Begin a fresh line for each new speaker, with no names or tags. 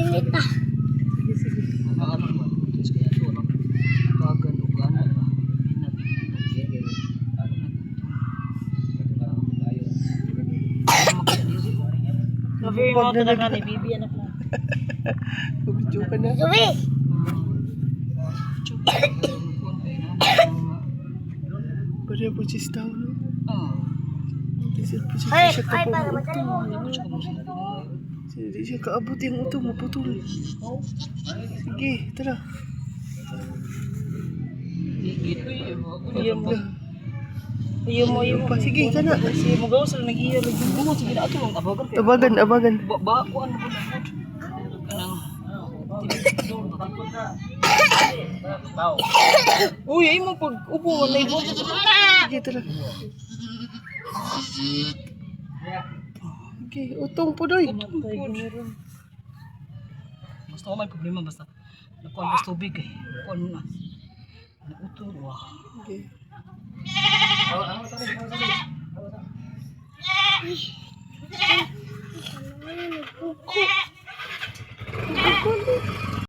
Pinat, pinat.
Gabi mo talaga ni Bibi anak mo.
Video ka na.
Zoe.
Pwede po si Staw, no?
Ah,
po si
Ay, ay, para madali mo.
Hindi siya kaabot yung utong maputol. Sige, tara.
Ko yun.
Iyo mo. Mo, mo.
Pa, sige, ka na.
Sige mo gawas lang nag-iyo lagi.
Bungo, sige na ito. Abagan.
Abagan, abagan.
Ba, ba, kuan ko na.
Uy, ay mo pag upo mo na ibo.
Sige, tara. Okay, utong po doy.
Basta ko may problema basta. Nakuha mas tubig eh. Nakuha mo na. Nautol. Wah.
Okay.